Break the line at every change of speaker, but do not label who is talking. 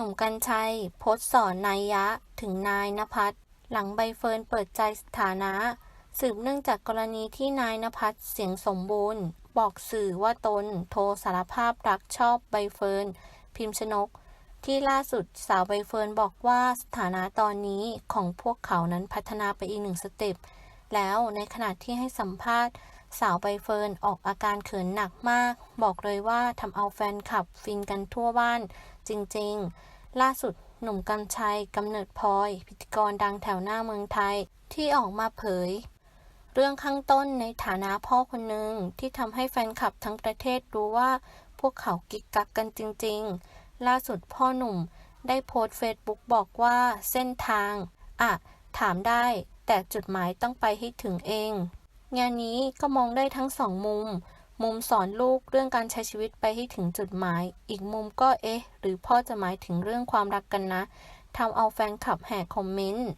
หนุ่มกัญชัยโพสสอนนัยยะถึงนายนภัสหลังใบเฟิร์นเปิดใจสถานะ สืบเนื่องจากกรณีที่นายนภัสเสียงสมบูรณ์ บอกสื่อว่าตนโทรสารภาพรักชอบใบเฟิร์นพิมพ์ชนก ที่ล่าสุดสาวใบเฟิร์นบอกว่าสถานะตอนนี้ของพวกเขานั้นพัฒนาไปอีกหนึ่งสเต็ปแล้วในขณะที่ให้สัมภาษณ์ สาวใบเฟิร์นออกอาการเขินหนักมาก บอกเลยว่าทำเอาแฟนคลับฟินกันทั่วบ้าน จริงๆ ล่าสุดหนุ่มกัญชัยกำเนิดพลอย พิธีกรดังแถวหน้าเมืองไทยที่ออกมาเผย เรื่องข้างต้นในฐานะพ่อคนหนึ่งที่ทำให้แฟนคลับทั้งประเทศรู้ว่า พวกเขากิ๊กกักกันจริงๆ ล่าสุดพ่อหนุ่มได้โพสต์เฟซบุ๊กบอกว่าเส้นทางอะถามได้ แต่จุดหมายต้องไปให้ถึงเอง งานนี้ก็มองได้ทั้งสองมุม มุมสอนลูกเรื่องการใช้ชีวิตไปให้ถึงจุดหมาย อีกมุมก็เอ๊ะ หรือพ่อจะหมายถึงเรื่องความรักกันนะทำเอาแฟนคลับแห่คอมเมนต์